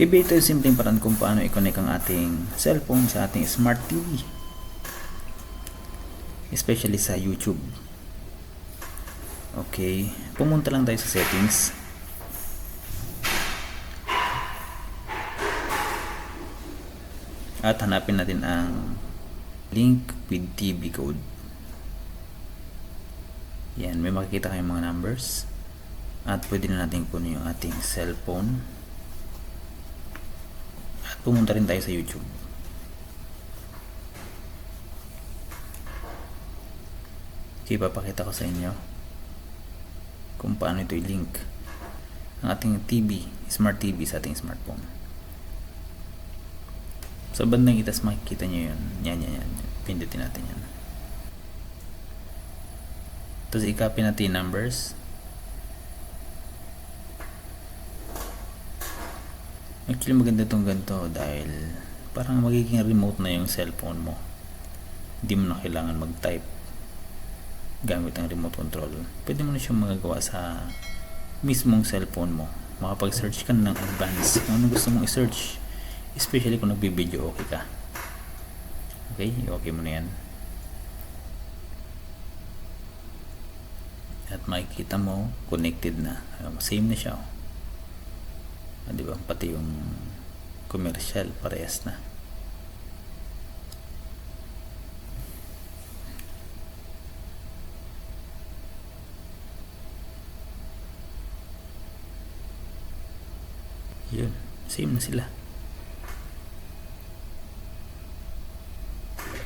Kaya ito yung simpleng paraan kung paano i-connect ang ating cellphone sa ating smart TV. Especially sa YouTube. Okay, pumunta lang tayo sa settings. At hanapin natin ang link with TV code. Yan, may makikita kayong mga numbers. At pwede na natin kunin yung ating cellphone. Pumunta rin tayo sa YouTube. Okay, papakita ko sa inyo kung paano ito i-link ang ating TV, smart TV sa ating smartphone. Sa bandang itas makikita nyo yun. Yan, yan, yan. Pindutin natin yan. Tapos i-copy natin yung numbers. Actually maganda itong ganito dahil parang magiging remote na yung cellphone mo. Hindi mo na kailangan mag-type gamit ang remote control. Pwede mo na siyang magagawa sa mismong cellphone mo. Makapag-search ka na ng advance kung ano gusto mong i-search. Especially kung nagbibideo okay ka. Okay? Okay mo na yan. At makikita mo, connected na. Same na siya. Oh. Ah, di ba? Pati yung commercial, parehas na. Yun. Same na sila.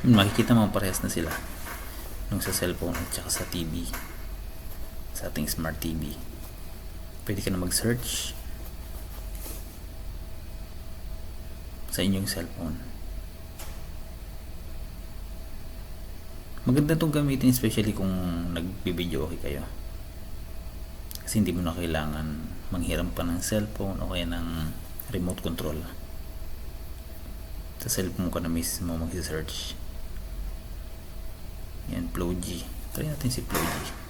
Makikita mo parehas na sila. Nung sa cellphone at saka sa TV. Sa ating smart TV. Pwede ka na mag-search sa inyong cellphone. Maganda itong gamitin especially kung nagbibideo okay kayo. Kasi hindi mo na kailangan manghiram pa ng cellphone o kaya ng remote control. Sa cellphone ko na mismo mag-search. Yan, G. Try natin si Flow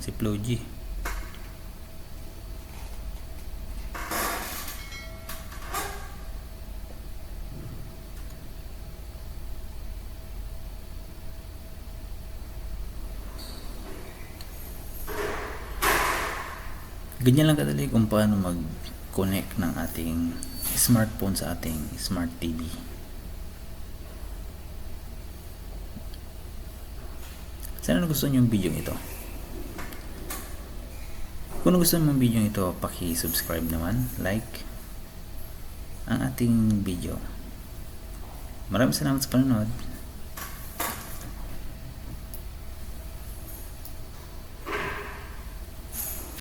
si Flow G. Ganyan lang kadali kung paano mag-connect ng ating smartphone sa ating smart TV. Sana gusto niyo yung video ito? Kung gusto mo yung video ito, paki-subscribe naman, like ang ating video. Maraming salamat sa panonood.